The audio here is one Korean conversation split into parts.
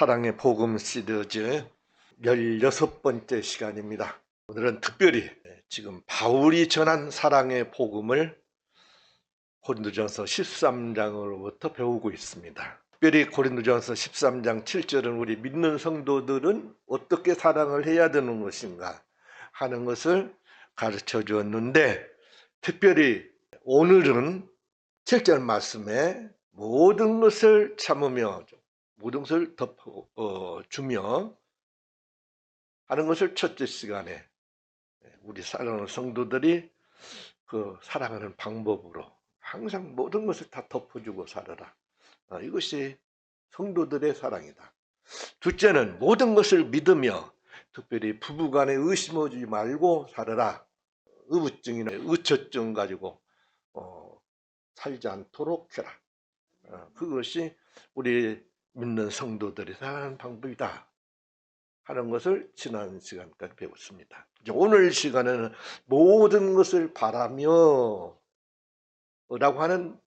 사랑의 복음 시리즈 16번째 시간입니다. 오늘은 특별히 지금 바울이 전한 사랑의 복음을 고린도전서 13장으로부터 배우고 있습니다. 특별히 고린도전서 13장 7절은 우리 믿는 성도들은 어떻게 사랑을 해야 되는 것인가 하는 것을 가르쳐 주었는데 특별히 오늘은 7절 말씀에 모든 것을 참으며 모든 것을 덮어 어, 주며 하는 것을 첫째 시간에 우리 사랑하는 성도들이 그 사랑하는 방법으로 항상 모든 것을 다 덮어주고 살아라. 어, 이것이 성도들의 사랑이다. 둘째는 모든 것을 믿으며 특별히 부부간에 의심하지 말고 살아라. 의부증이나 의처증 가지고 어, 살지 않도록 해라. 어, 그것이 우리 믿는 성도들이 사는 방법이다 하는 것을 지난 시간까지 배웠습니다. 오늘 시간에는 모든 것을 바라며 라고 하는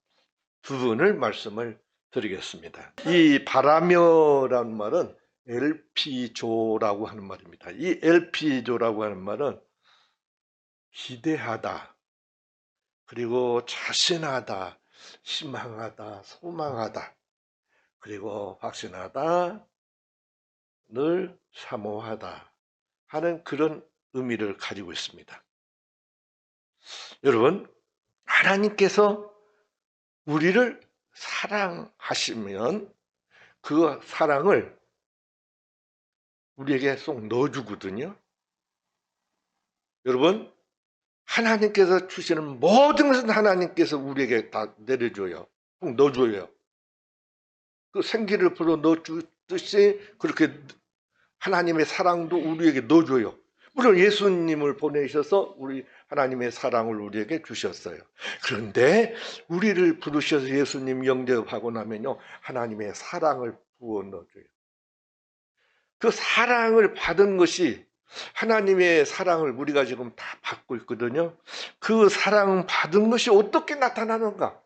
부분을 말씀을 드리겠습니다. 이 바라며라는 말은 LP조라고 하는 말입니다. 이 LP조라고 하는 말은 기대하다, 그리고 자신하다, 희망하다, 소망하다, 그리고 확신하다, 늘 사모하다 하는 그런 의미를 가지고 있습니다. 여러분, 하나님께서 우리를 사랑하시면 그 사랑을 우리에게 쏙 넣어주거든요. 여러분, 하나님께서 주시는 모든 것은 하나님께서 우리에게 다 내려줘요. 꼭 넣어줘요. 그 생기를 불어 넣어주듯이 그렇게 하나님의 사랑도 우리에게 넣어줘요. 물론 예수님을 보내셔서 우리 하나님의 사랑을 우리에게 주셨어요. 그런데 우리를 부르셔서 예수님 영접하고 나면요. 하나님의 사랑을 부어 넣어줘요. 그 사랑을 받은 것이 하나님의 사랑을 우리가 지금 다 받고 있거든요. 그 사랑 받은 것이 어떻게 나타나는가?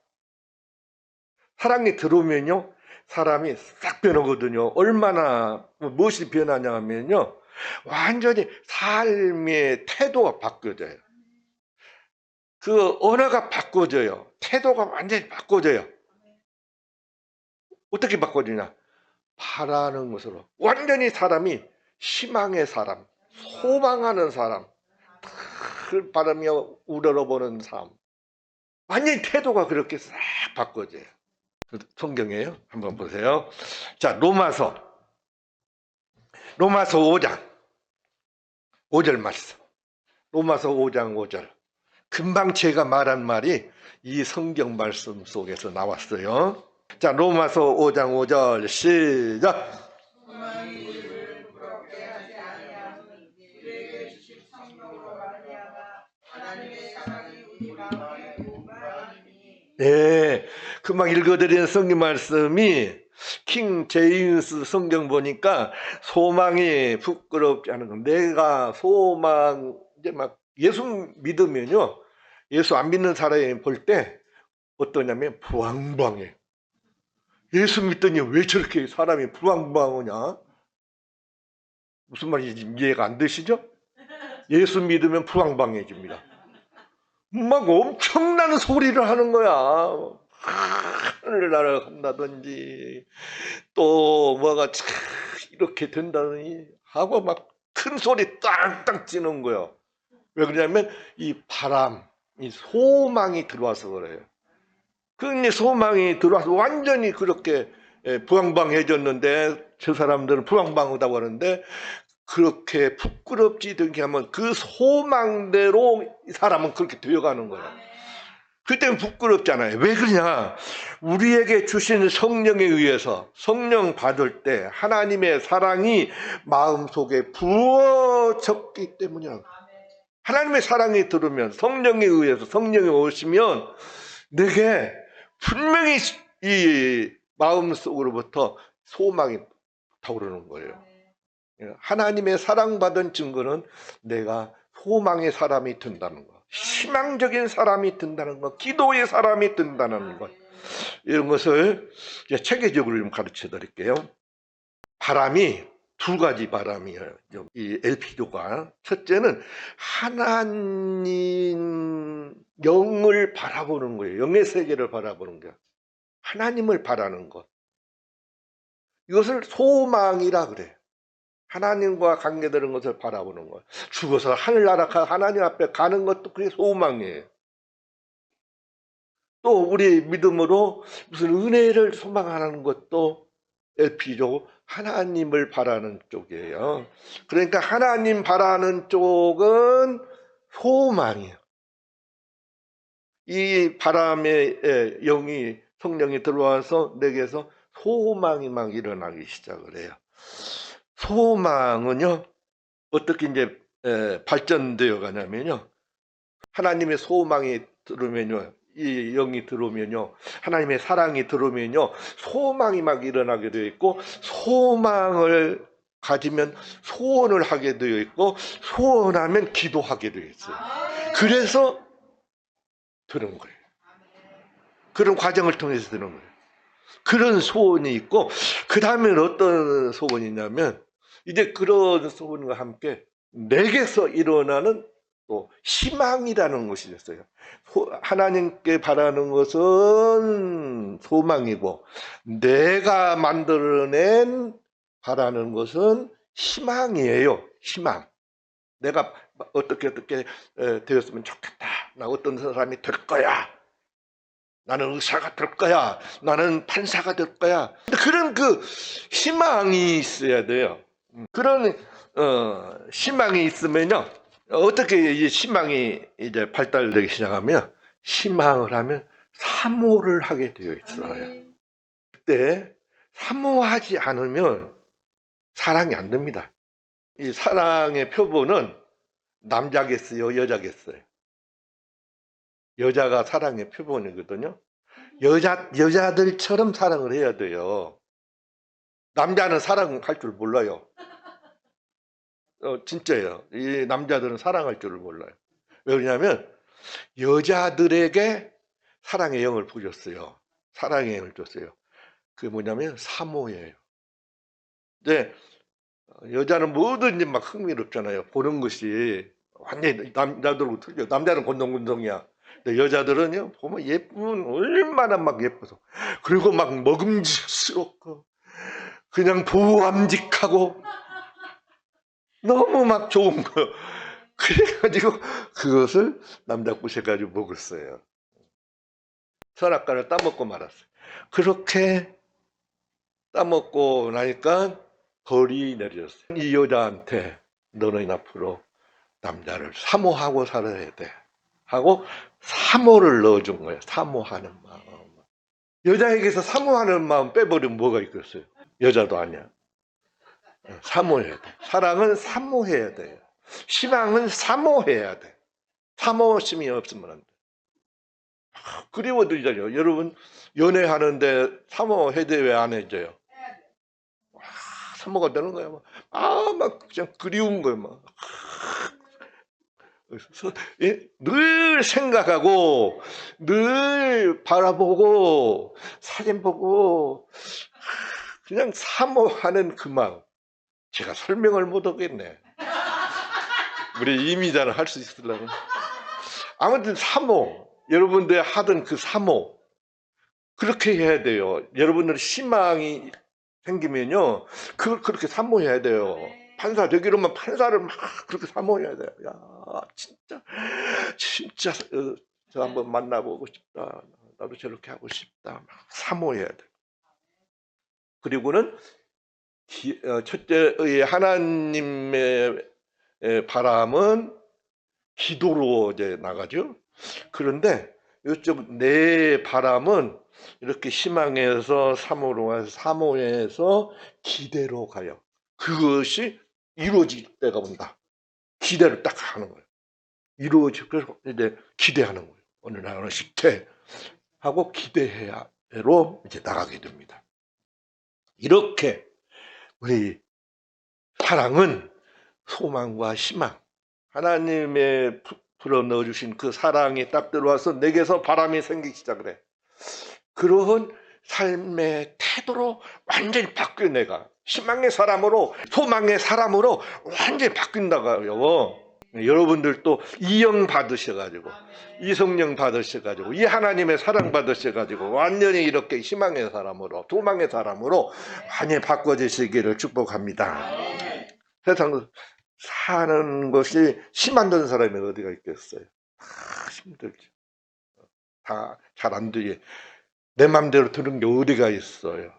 사랑이 들어오면요. 사람이 싹 변하거든요. 얼마나 무엇이 변하냐 하면요. 완전히 삶의 태도가 바뀌어져요. 그 언어가 바꿔져요. 태도가 완전히 바꿔져요. 어떻게 바꿔지냐? 바라는 것으로. 완전히 사람이 희망의 사람, 소망하는 사람, 그 바라며 우러러보는 삶. 완전히 태도가 그렇게 싹 바꿔져요. 성경이에요. 한번 보세요. 자, 로마서. 로마서 5장. 5절 말씀. 로마서 5장 5절. 금방 제가 말한 말이 이 성경 말씀 속에서 나왔어요. 자, 로마서 5장 5절 시작. 네, 금방 읽어드린 성경 말씀이 킹 제임스 성경 보니까 소망이 부끄럽지 않은 거. 내가 소망 이제 막 예수 믿으면요, 예수 안 믿는 사람이 볼 때 어떠냐면 부황부황해. 예수 믿더니 왜 저렇게 사람이 부황부황하냐? 무슨 말인지 이해가 안 되시죠? 예수 믿으면 부황부황해집니다. 막 엄청난 소리를 하는 거야. 하늘나라 간다든지 또 뭐가 참 이렇게 된다더니 하고 막 큰 소리 땅땅 찌는 거예요. 왜 그러냐면 이 바람, 이 소망이 들어와서 그래요. 그 소망이 들어와서 완전히 그렇게 부황방해졌는데 저 사람들은 부황방하다고 하는데 그렇게 부끄럽지 않게 하면 그 소망대로 이 사람은 그렇게 되어가는 거예요. 그때는 부끄럽잖아요. 왜 그러냐? 우리에게 주신 성령에 의해서 성령 받을 때 하나님의 사랑이 마음속에 부어졌기 때문이야. 하나님의 사랑이 들으면 성령에 의해서 성령이 오시면 내게 분명히 이 마음속으로부터 소망이 타오르는 거예요. 하나님의 사랑받은 증거는 내가 소망의 사람이 된다는 것, 희망적인 사람이 된다는 것, 기도의 사람이 된다는 것, 이런 것을 체계적으로 좀 가르쳐 드릴게요. 바람이 두 가지 바람이에요. 이 LP조가 첫째는 하나님 영을 바라보는 거예요. 영의 세계를 바라보는 거예요. 하나님을 바라는 것. 이것을 소망이라 그래. 하나님과 관계되는 것을 바라보는 것. 죽어서 하늘나라 가 하나님 앞에 가는 것도 그게 소망이에요. 또 우리 믿음으로 무슨 은혜를 소망하는 것도 LP죠. 하나님을 바라는 쪽이에요. 그러니까 하나님 바라는 쪽은 소망이에요. 이 바람의 예, 영이 성령이 들어와서 내게서 소망이 막 일어나기 시작을 해요. 소망은요 어떻게 이제 에, 발전되어 가냐면요 하나님의 소망이 들으면요 이 영이 들어오면요 하나님의 사랑이 들어오면요 소망이 막 일어나게 되어 있고 소망을 가지면 소원을 하게 되어 있고 소원하면 기도하게 되어 있어요. 그래서 드는 거예요. 그런 과정을 통해서 드는 거예요. 그런 소원이 있고 그 다음엔 어떤 소원이냐면 이제 그런 소원과 함께 내게서 일어나는 또 희망이라는 것이 있어요. 소- 하나님께 바라는 것은 소망이고 내가 만들어낸 바라는 것은 희망이에요. 희망. 내가 어떻게 어떻게 에, 되었으면 좋겠다. 나 어떤 사람이 될 거야. 나는 의사가 될 거야. 나는 판사가 될 거야. 그런 그 희망이 있어야 돼요. 음, 그런 어, 희망이 있으면요. 어떻게 이 희망이 이제 발달되기 시작하면 희망을 하면 사모를 하게 되어 있어요. 그때 사모하지 않으면 사랑이 안 됩니다. 이 사랑의 표본은 남자겠어요, 여자겠어요. 여자가 사랑의 표본이거든요. 여자 여자들처럼 사랑을 해야 돼요. 남자는 사랑할 줄 몰라요. 어, 진짜예요. 이 남자들은 사랑할 줄을 몰라요. 왜냐하면 여자들에게 사랑의 영을 부렸어요. 사랑의 영을 줬어요. 그게 뭐냐면 사모예요. 근데 여자는 뭐든지 막 흥미롭잖아요. 보는 것이 완전히 남자들하고 틀려. 남자는 건동건동이야. 근데 여자들은요 보면 예쁘면 얼마나 막 예뻐서 그리고 막 먹음직스럽고 그냥 보암직하고 너무 막 좋은 거. 그래가지고 그것을 남자꾸셔가지고 먹었어요. 선악과를 따먹고 말았어요. 그렇게 따먹고 나니까 벌이 내려졌어요. 이 여자한테 너는 앞으로 남자를 사모하고 살아야 돼. 하고 사모를 넣어준 거예요. 사모하는 마음. 여자에게서 사모하는 마음 빼버리면 뭐가 있겠어요? 여자도 아니야. 사모해야 돼. 사랑은 사모해야 돼요. 희망은 사모해야 돼. 사모심이 없으면 안 돼. 아, 그리워드리잖아요. 여러분 연애하는데 사모해야 돼? 왜안 해줘요? 와, 사모가 되는 거야. 아, 막 그냥 그리운 거예요. 막. 그래서 예, 늘 생각하고 늘 바라보고 사진 보고 그냥 사모하는 그 마음 제가 설명을 못 하겠네 우리 이미자는 할 수 있으려고 아무튼 사모 여러분들 하던 그 사모 그렇게 해야 돼요 여러분들 희망이 생기면요 그걸 그렇게 사모해야 돼요 판사 되기로만 판사를 막 그렇게 사모해야 돼요. 야, 진짜, 진짜, 어, 저 한번 만나보고 싶다. 나도 저렇게 하고 싶다. 막 사모해야 돼. 그리고는 첫째의 하나님의 에, 바람은 기도로 이제 나가죠. 그런데 이쪽 내 바람은 이렇게 희망에서 사모로 가서 사모에서 기대로 가요. 그것이 이루어질 때가 온다. 기대를 딱 하는 거예요. 이루어질 그래서 이제 기대하는 거예요. 어느 날 어느 식태 하고 기대해야로 이제 나가게 됩니다. 이렇게 우리 사랑은 소망과 희망, 하나님의 부- 불어 넣어주신 그 사랑이 딱 들어와서 내게서 바람이 생기기 시작을 해. 그러한 삶의 태도로 완전히 바뀌어 내가 희망의 사람으로 소망의 사람으로 완전히 바뀐다고요. 여러분들도 이 영 받으셔가지고 이 성령 받으셔가지고 이 하나님의 사랑 받으셔가지고 완전히 이렇게 희망의 사람으로 도망의 사람으로 완전히 바꿔지시기를 축복합니다. 세상 사는 것이 드는 사람이 어디가 있겠어요? 다 힘들죠. 다 잘 안 되게 내 마음대로 드는 게 어디가 있어요?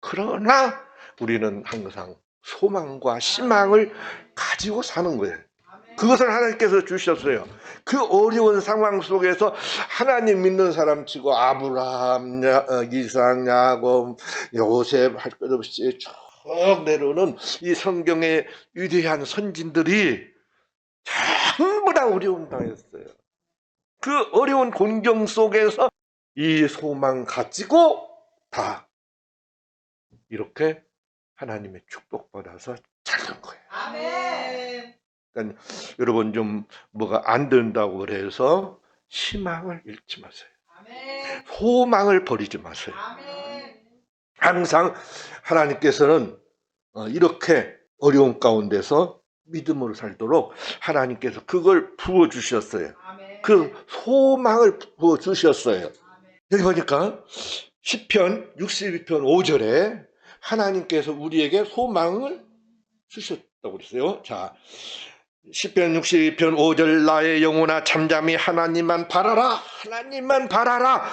그러나 우리는 항상 소망과 희망을 가지고 사는 거예요. 그것을 하나님께서 주셨어요. 그 어려운 상황 속에서 하나님 믿는 사람 치고 아브라함, 야- 어, 이삭, 야곱, 요셉 할 것 없이 쭉 내려오는 이 성경의 위대한 선진들이 전부 다 어려움 당했어요. 그 어려운 곤경 속에서 이 소망 가지고 다 이렇게 하나님의 축복받아서 잘 된 거예요. 아멘. 여러분 좀 뭐가 안 된다고 그래서 희망을 잃지 마세요. 아멘. 소망을 버리지 마세요. 아멘. 항상 하나님께서는 어, 이렇게 어려운 가운데서 믿음으로 살도록 하나님께서 그걸 부어 주셨어요. 그 소망을 부어 주셨어요. 여기 보니까 시편 62편 5절에 하나님께서 우리에게 소망을 주셨다고 그랬어요. 자, 시편 62편 5절 나의 영혼아 잠잠히 하나님만 바라라. 하나님만 바라라.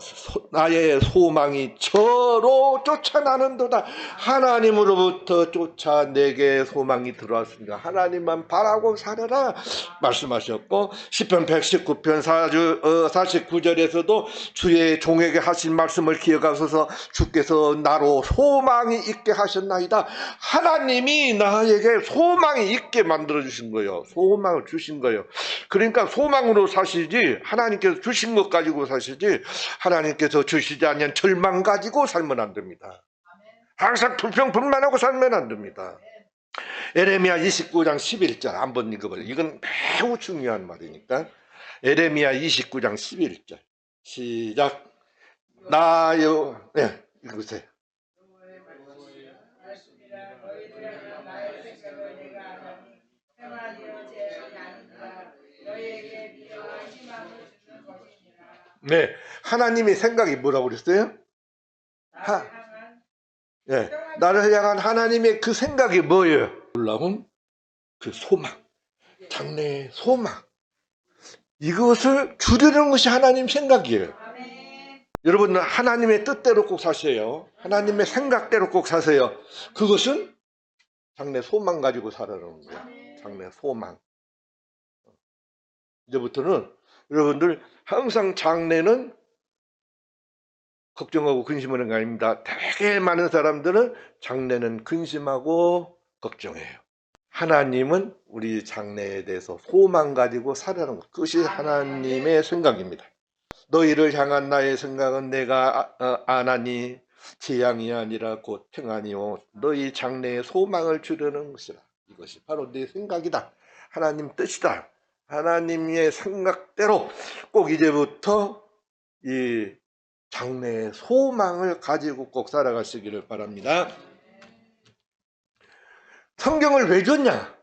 소- 나의 소망이 저로 쫓아나는도다. 하나님으로부터 쫓아 내게 소망이 들어왔습니다. 하나님만 바라고 살아라 말씀하셨고 시편 119편 49절에서도 주의 종에게 하신 말씀을 기억하소서 주께서 나로 소망이 있게 하셨나이다. 하나님이 나에게 소망이 있게 만들어 주신 거예요. 소망을 주신 거예요. 그러니까 소망으로 사시지 하나님께서 주신 것 가지고 사시지 하나님께서 주시지 않는 절망 가지고 살면 안 됩니다. 항상 불평불만하고 살면 안 됩니다. 에레미야 29장 11절 한번 읽어봐요. 이건 매우 중요한 말이니까. 에레미야 29장 11절 시작 나요 네 읽으세요. 네 하나님의 생각이 뭐라고 그랬어요? 하, 네, 나를 향한 하나님의 그 생각이 뭐예요? 놀라운 그 소망, 장래의 소망. 이것을 주려는 것이 하나님 생각이에요. 여러분 하나님의 뜻대로 꼭 사세요. 하나님의 생각대로 꼭 사세요. 그것은 장래 소망 가지고 살아가는 거예요. 장래 소망. 이제부터는 여러분들 항상 장래는 걱정하고 근심하는 거 아닙니다. 되게 많은 사람들은 장래는 근심하고 걱정해요. 하나님은 우리 장래에 대해서 소망 가지고 살아가는 것. 그것이 하나님의 생각입니다. 너희를 향한 나의 생각은 내가 아- 어, 안 하니 재앙이 아니라 곧 평안이요. 너희 장래에 소망을 주려는 것이라. 이것이 바로 내 생각이다. 하나님 뜻이다. 하나님의 생각대로 꼭 이제부터 이 장래의 소망을 가지고 꼭 살아가시기를 바랍니다. 성경을 왜 줬냐?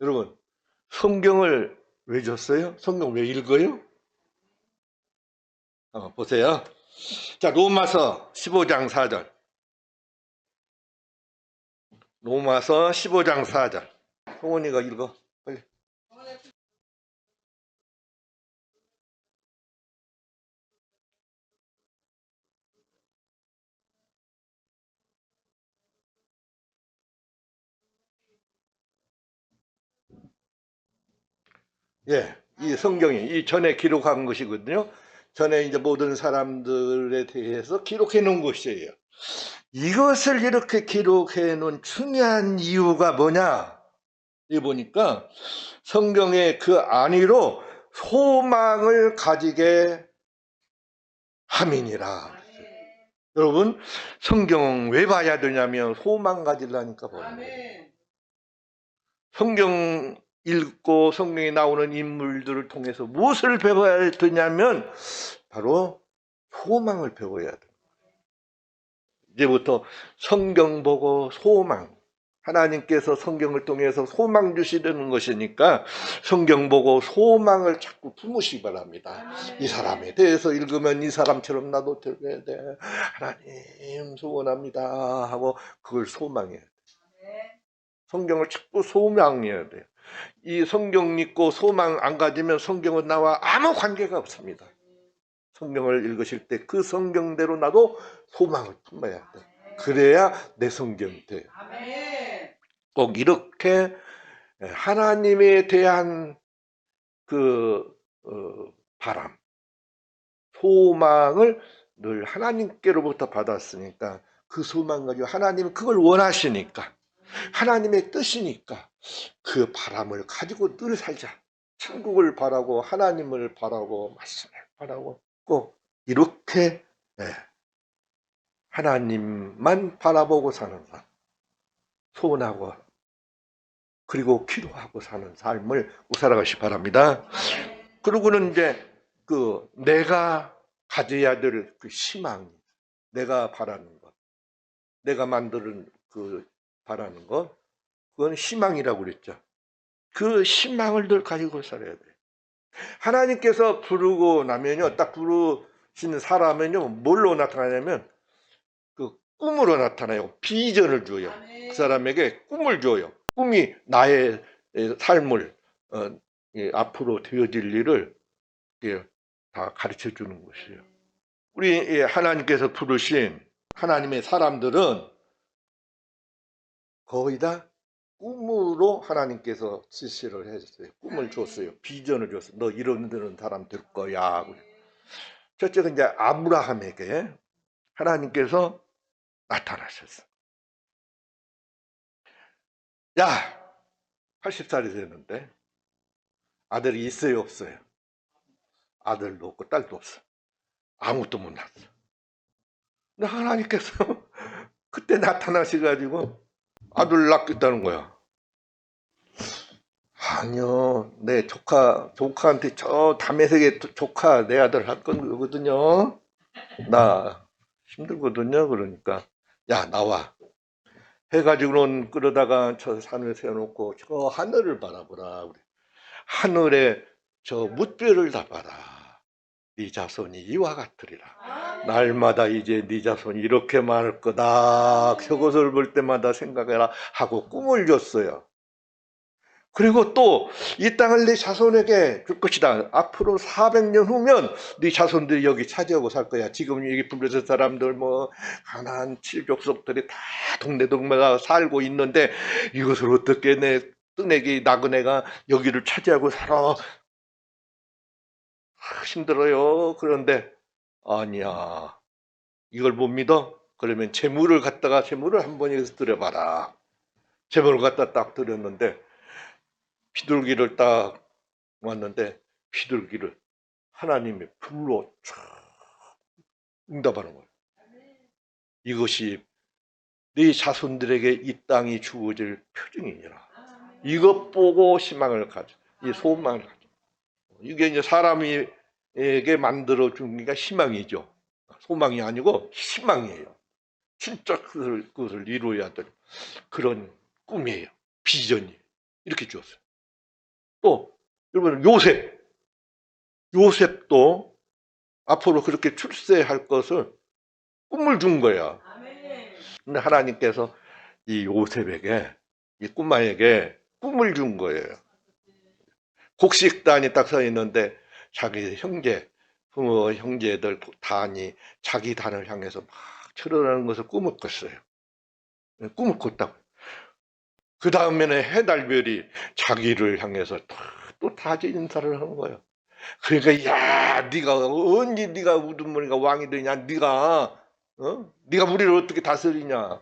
여러분, 성경을 왜 줬어요? 성경 왜 읽어요? 어, 보세요. 자, 로마서 15장 4절. 로마서 15장 4절. 성원이가 읽어. 예, 이 성경이 이 전에 기록한 것이거든요. 전에 이제 모든 사람들에 대해서 기록해 놓은 것이에요. 이것을 이렇게 기록해 놓은 중요한 이유가 뭐냐? 이 보니까 성경의 그 안위로 소망을 가지게 함이니라. 여러분, 성경 왜 봐야 되냐면 소망 가지려니까 봐요. 성경 읽고 성경에 나오는 인물들을 통해서 무엇을 배워야 되냐면 바로 소망을 배워야 돼. 이제부터 성경 보고 소망. 하나님께서 성경을 통해서 소망 주시려는 것이니까 성경 보고 소망을 자꾸 품으시기 바랍니다. 이 사람에 대해서 읽으면 이 사람처럼 나도 되게 돼. 하나님 소원합니다. 하고 그걸 소망해야 돼. 성경을 자꾸 소망해야 돼요. 이 성경 믿고 소망 안 가지면 성경은 나와 아무 관계가 없습니다. 성경을 읽으실 때 그 성경대로 나도 소망을 품어야 돼. 그래야 내 돼요. 아멘. 꼭 이렇게 하나님에 대한 그 어, 바람, 소망을 늘 하나님께로부터 받았으니까 그 소망 가지고 하나님은 그걸 원하시니까 하나님의 뜻이니까 그 바람을 가지고 늘 살자. 천국을 바라고 하나님을 바라고 말씀을 바라고 꼭 이렇게 예, 하나님만 바라보고 사는 삶, 소원하고 그리고 기도하고 사는 삶을 꼭 살아가시 기 바랍니다. 그리고는 이제 그 내가 가져야 될 그 희망, 내가 바라는 것, 내가 만드는 그 바라는 것, 그건 희망이라고 그랬죠. 그 희망을 늘 가지고 살아야 돼요. 하나님께서 부르고 나면요, 딱 부르시는 사람은요, 뭘로 나타나냐면 그 꿈으로 나타나요. 비전을 줘요. 그 사람에게 꿈을 줘요. 꿈이 나의 삶을 어, 예, 앞으로 되어질 일을 예, 다 가르쳐 주는 것이에요. 우리 예, 하나님께서 부르신 하나님의 사람들은 거의 다 꿈으로 하나님께서 지시를 해줬어요. 꿈을 줬어요. 비전을 줬어요. 너 이런 이런 사람 될 거야. 첫째가 이제 아브라함에게 하나님께서 나타나셨어. 야, 80살이 됐는데 아들이 있어요, 없어요? 아들도 없고 딸도 없어. 아무것도 못 낳았어. 근데 하나님께서 그때 나타나셔가지고 아들 낳겠다는 거야. 아니요, 내 조카, 조카한테 저 담에색의 조카 내 아들 할 거거든요. 나 힘들거든요. 그러니까 야 나와. 해가지고는 끌어다가 저 산을 세워놓고 저 하늘을 바라보라. 그래. 하늘에 저 뭇별을 다 봐라. 네 자손이 이와 같으리라. 날마다 이제 네 자손이 이렇게 많을 거다. 저것을 볼 때마다 생각해라 하고 꿈을 줬어요. 그리고 또 이 땅을 네 자손에게 줄 것이다. 앞으로 400년 후면 네 자손들이 여기 차지하고 살 거야. 지금 여기 블레셋 사람들 뭐 가난 칠족속들이 다 동네 동네가 살고 있는데 이것을 어떻게 내 뜨내기 나그네가 여기를 차지하고 살아? 아, 힘들어요. 그런데 아니야. 이걸 못 믿어? 그러면 재물을 갖다가 재물을 한 번에서 드려봐라. 재물을 갖다 딱 드렸는데 비둘기를 딱 왔는데 비둘기를 하나님의 불로 쫙 응답하는 거예요. 이것이 네 자손들에게 이 땅이 주어질 표징이니라. 이것 보고 희망을 가져. 이 소망을 가져. 이게 이제 사람 에게 만들어 주는 게 희망이죠. 소망이 아니고 희망이에요. 진짜 그것을, 그것을 이루어야 될 그런 꿈이에요. 비전이에요. 이렇게 주었어요. 또, 여러분, 요셉. 요셉도 앞으로 그렇게 출세할 것을 꿈을 준 거야. 근데 하나님께서 이 요셉에게, 이 꿈아에게 꿈을 준 거예요. 곡식단이 딱 서 있는데 자기 형제, 부모 형제들 단이 자기 단을 향해서 막 철원하는 것을 꿈을 꿨어요. 꿈을 꿨다고. 그 다음에는 해달별이 자기를 향해서 또 다지 인사를 하는 거예요. 그러니까 야, 네가 언제 네가 우두머리가 왕이 되냐? 네가 어? 네가 우리를 어떻게 다스리냐?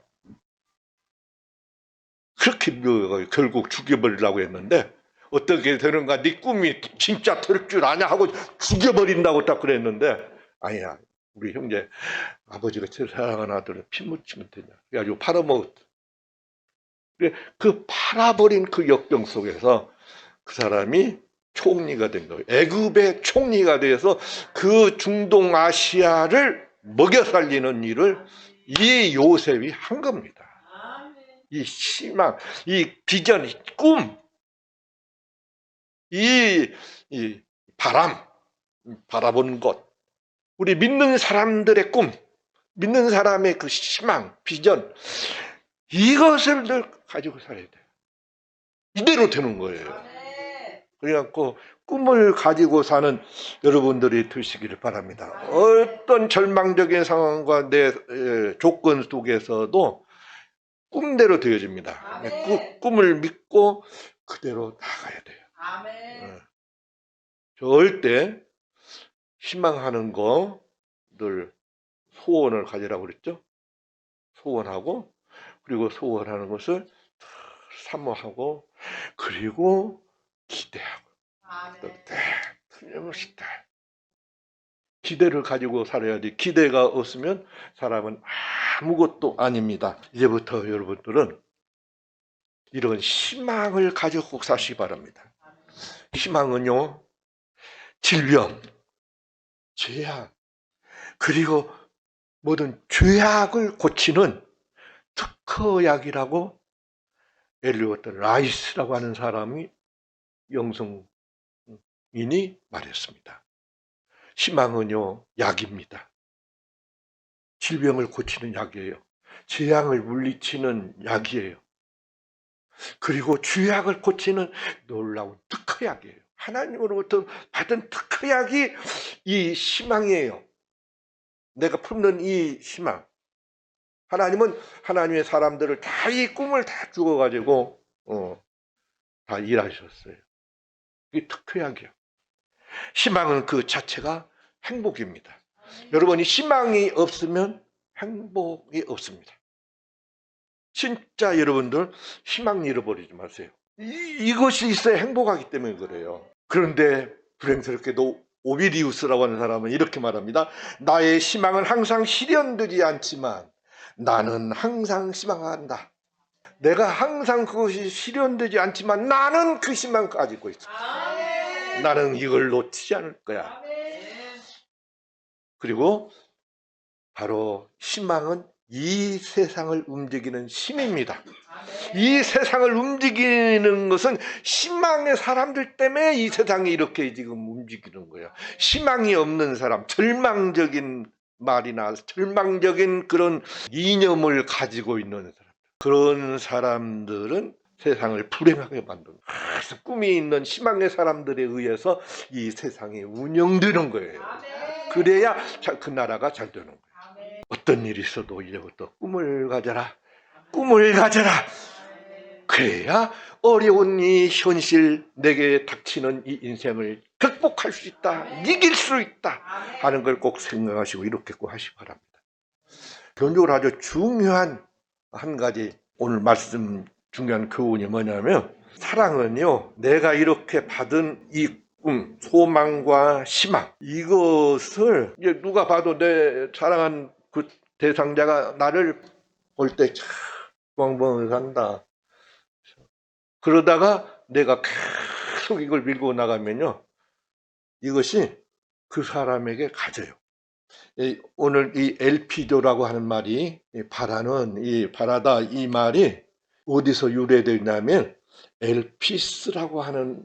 그렇게 뭐 결국 죽여버리려고 했는데 어떻게 되는가? 네 꿈이 진짜 될 줄 아냐 하고 죽여버린다고 딱 그랬는데 아니야. 우리 형제 아버지가 제일 사랑하는 아들을 피 묻히면 되냐? 그래가지고 팔아먹었. 그 팔아버린 그 역경 속에서 그 사람이 총리가 된 거예요. 애굽의 총리가 돼서 그 중동 아시아를 먹여 살리는 일을 이 요셉이 한 겁니다. 아멘. 이 희망, 이 비전, 이 꿈, 이, 이 바람, 바라보는 것, 우리 믿는 사람들의 꿈, 믿는 사람의 그 희망, 비전, 이것을 늘 가지고 살아야 돼요. 이대로 되는 거예요. 아멘. 그래갖고 꿈을 가지고 사는 여러분들이 되시기를 바랍니다. 어떤 절망적인 상황과 내 에, 조건 속에서도 꿈대로 되어집니다. 아멘. 꾸- 꿈을 믿고 그대로 나가야 돼요. 아멘. 어. 절대 희망하는 거 늘 소원을 가지라고 그랬죠. 소원하고 그리고 소원하는 것을 사모하고 그리고 기대하고. 네, 틀림없이 다 기대를 가지고 살아야지 기대가 없으면 사람은 아무것도 아닙니다. 이제부터 여러분들은 이런 희망을 가지고 꼭 사시기 바랍니다. 희망은요, 질병, 죄악, 그리고 모든 죄악을 고치는 특허약이라고 엘리어트 라이스라고 하는 사람이 영성인이 말했습니다. 희망은요, 약입니다. 질병을 고치는 약이에요. 재앙을 물리치는 약이에요. 그리고 죄악을 고치는 놀라운 특허약이에요. 하나님으로부터 받은 특허약이 이 희망이에요. 내가 품는 이 희망. 하나님은 하나님의 사람들을 다 이 꿈을 다 주어가지고, 어, 다 일하셨어요. 이게 특효약이에요. 희망은 그 자체가 행복입니다. 여러분이 희망이 없으면 행복이 없습니다. 진짜 여러분들 희망 잃어버리지 마세요. 이, 이것이 있어야 행복하기 때문에 그래요. 그런데 불행스럽게도 오비디우스라고 하는 사람은 이렇게 말합니다. 나의 희망은 항상 실현되지 않지만 나는 항상 희망한다. 내가 항상 그것이 실현되지 않지만 나는 그 희망 가지고 있어. 아멘. 나는 이걸 놓치지 않을 거야. 아멘. 그리고 바로 희망은 이 세상을 움직이는 힘입니다. 이 세상을 움직이는 것은 희망의 사람들 때문에 이 세상이 이렇게 지금 움직이는 거예요. 희망이 없는 사람, 절망적인 말이나 절망적인 그런 이념을 가지고 있는 사람. 그런 사람들은 세상을 불행하게 만드는. 그래서 꿈이 있는 희망의 사람들에 의해서 이 세상이 운영되는 거예요. 그래야 자- 그 나라가 잘 되는 거예요. 어떤 일이 있어도 이제부터 꿈을 가져라. 꿈을 가져라. 그래야 어려운 이 현실 내게 닥치는 이 인생을 극복할 수 있다. 이길 수 있다. 하는 걸 꼭 생각하시고 이렇게 꼭 하시기 바랍니다. 교육적으로 아주 중요한 한 가지 오늘 말씀 중요한 교훈이 뭐냐면 사랑은요 내가 이렇게 받은 이 꿈, 소망과 희망 이것을 누가 봐도 내 사랑한 그 대상자가 나를 볼 때참 뻥뻥 산다. 그러다가 내가 계속 이걸 밀고 나가면요 이것이 그 사람에게 가져요. 이- 오늘 이 엘피조라고 하는 말이 이 바라는 이 바라다 이 말이 어디서 유래되냐면 엘피스라고 하는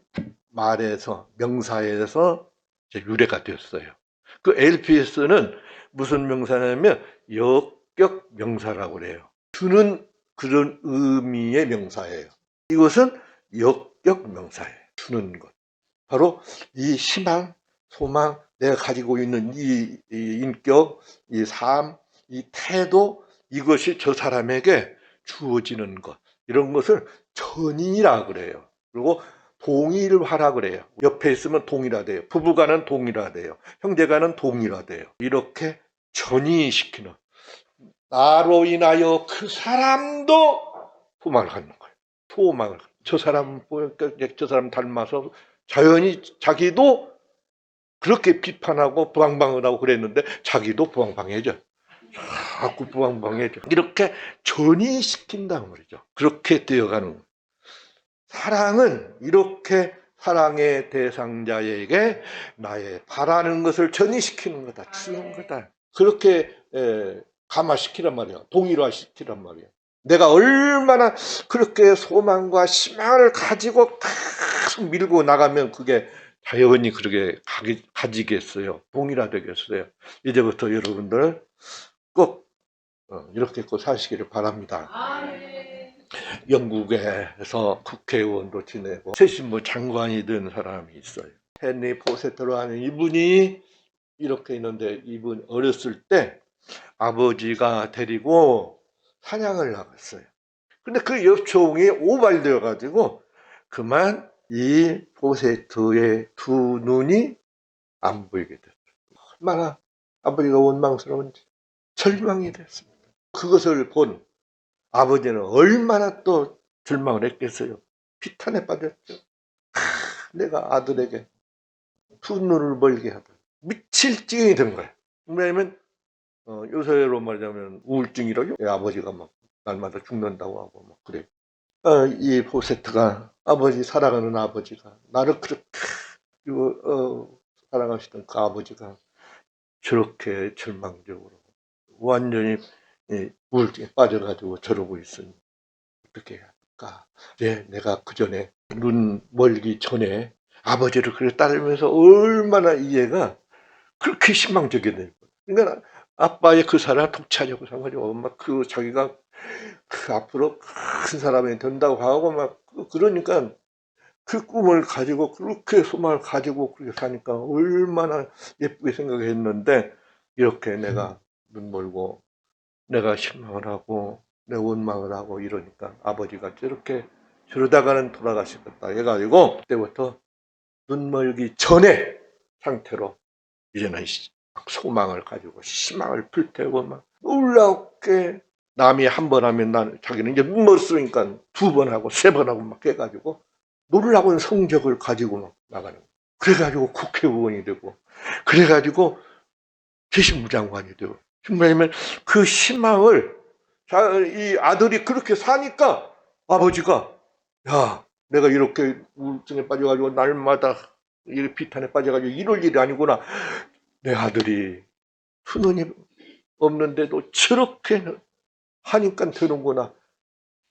말에서 명사에서 유래가 되었어요. 그 엘피스는 무슨 명사냐면 역격 명사라고 그래요. 주는 그런 의미의 명사예요. 이것은 역격 명사예요. 주는 것. 바로 이 희망, 소망, 내가 가지고 있는 이, 이 인격, 이 삶, 이 태도, 이것이 저 사람에게 주어지는 것. 이런 것을 전이라 그래요. 그리고 하라 그래요. 옆에 있으면 동일하대요. 부부간은 동일하대요. 형제간은 동일하대요. 이렇게 전이시키는 나로 인하여 그 사람도 소망을 갖는 거예요. 소망을. 저 사람 저 사람 닮아서 자연히 자기도 그렇게 비판하고 부방방을 하고 그랬는데 자기도 부방방해져. 자꾸 부방방해져. 이렇게 전이시킨다는 말이죠. 그렇게 되어가는 거예요. 사랑은 이렇게 사랑의 대상자에게 나의 바라는 것을 전이시키는 거다, 주는 거다. 그렇게 에, 감화시키란 말이야. 동일화시키란 말이야. 내가 얼마나 그렇게 소망과 희망을 가지고 계속 밀고 나가면 그게 자연히 그렇게 가기, 가지겠어요. 동일화되겠어요. 이제부터 여러분들 꼭 어, 이렇게 꼭 사시기를 바랍니다. 아멘. 영국에서 국회의원도 지내고 최신부 장관이 된 사람이 있어요. 헨리 포세터로 하는 이분이 이렇게 있는데 이분 어렸을 때 아버지가 데리고 사냥을 나갔어요. 근데 그 엽총이 오발되어 가지고 그만 이 포세트의 두 눈이 안 보이게 됐어요. 얼마나 아버지가 원망스러운지 절망이 됐습니다. 그것을 본 아버지는 얼마나 또 절망을 했겠어요. 비탄에 빠졌죠. 하, 내가 아들에게 두 눈을 멀게 하다. 미칠 지경이 된 거예요. 왜냐면 어, 요새로 말하자면 우울증이라죠. 예, 아버지가 막 날마다 죽는다고 하고 막 그래. 어, 이 포세트가 아버지 사랑하는 아버지가 나를 그렇게 이거, 어, 사랑하시던 그 아버지가 저렇게 절망적으로 완전히 이 우울증에 빠져가지고 저러고 있으니 어떻게 할까? 예, 내가 그 전에 눈 멀기 전에 아버지를 그렇게 따르면서 얼마나 이해가 그렇게 희망적이 되는 거예요. 그러니까 아빠의 그 사랑 독차지하고 상관이고 막그 자기가 그 앞으로 큰 사람이 된다고 하고 막 그러니까 그 꿈을 가지고 그렇게 소망을 가지고 그렇게 사니까 얼마나 예쁘게 생각했는데 이렇게 내가 눈 멀고 내가 실망을 하고 내 원망을 하고 이러니까 아버지가 저렇게 저러다가는 돌아가시겠다 해가지고 그때부터 눈 멀기 전에 상태로 이제는 시- 소망을 가지고 희망을 불태우고 막 놀랍게 남이 한 번 하면 난 자기는 이제 눈 멀었으니까 두 번 하고 세 번 하고 막 해가지고 놀라운 성적을 가지고 막 나가는 거예요. 그래가지고 국회의원이 되고 그래가지고 재신부장관이 되고 정말이면 그 희망을 자, 이 아들이 그렇게 사니까 아버지가 야 내가 이렇게 우울증에 빠져가지고 날마다 이 비탄에 빠져가지고 이럴 일이 아니구나 내 아들이 수능이 없는데도 저렇게 하니까 되는구나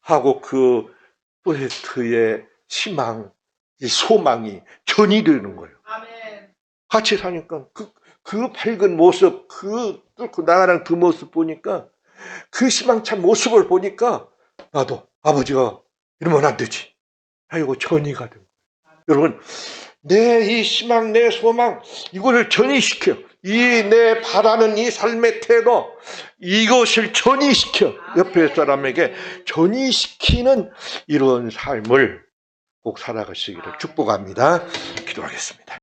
하고 그 프로젝트의 희망, 이 소망이 전이 되는 거예요. 아멘. 같이 사니까 그, 그 밝은 모습, 그 뚫고 나가는 그 모습 보니까 그 희망찬 모습을 보니까 나도 아버지가 이러면 안 되지. 아이고 전이가 된 거예요. 여러분 내 이 희망, 내 소망 이거를 전이시켜. 이 내 바라는 이 삶의 태도 이것을 전이시켜 옆에 사람에게 전이시키는 이런 삶을 꼭 살아가시기를 축복합니다. 기도하겠습니다.